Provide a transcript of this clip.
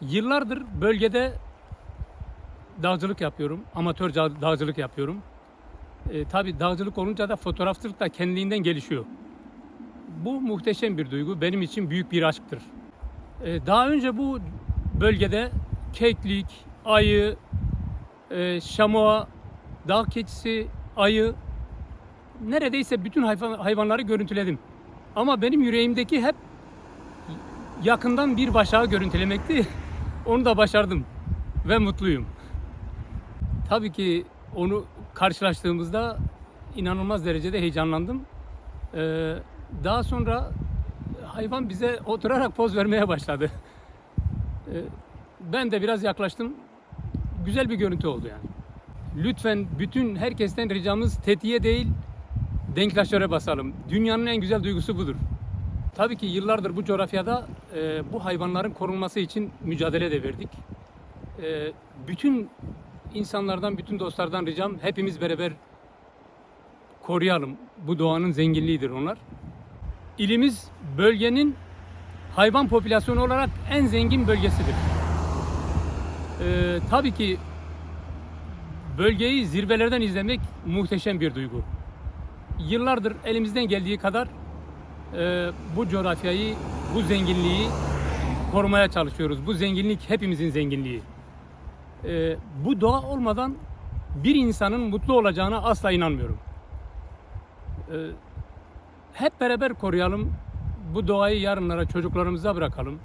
Yıllardır bölgede dağcılık yapıyorum. Amatör dağ- dağcılık yapıyorum. E, tabii dağcılık olunca da fotoğrafçılık da kendiliğinden gelişiyor. Bu muhteşem bir duygu. Benim için büyük bir aşktır. E, daha önce bu bölgede keklik, ayı, e, şamoa, dağ keçisi, ayı neredeyse bütün hayvan, hayvanları görüntüledim. Ama benim yüreğimdeki hep yakından bir başağı görüntülemekti. Onu da başardım ve mutluyum. Tabii ki onu karşılaştığımızda inanılmaz derecede heyecanlandım. Ee, daha sonra hayvan bize oturarak poz vermeye başladı. Ee, ben de biraz yaklaştım. Güzel bir görüntü oldu yani. Lütfen bütün herkesten ricamız tetiğe değil denktaşöre basalım. Dünyanın en güzel duygusu budur. Tabii ki yıllardır bu coğrafyada e, bu hayvanların korunması için mücadele de verdik. E, bütün insanlardan, bütün dostlardan ricam hepimiz beraber koruyalım. Bu doğanın zenginliğidir onlar. İlimiz bölgenin hayvan popülasyonu olarak en zengin bölgesidir. E, tabii ki bölgeyi zirvelerden izlemek muhteşem bir duygu. Yıllardır elimizden geldiği kadar e, bu coğrafyayı, bu zenginliği korumaya çalışıyoruz. Bu zenginlik hepimizin zenginliği. E, bu doğa olmadan bir insanın mutlu olacağına asla inanmıyorum. E, hep beraber koruyalım. Bu doğayı yarınlara çocuklarımıza bırakalım.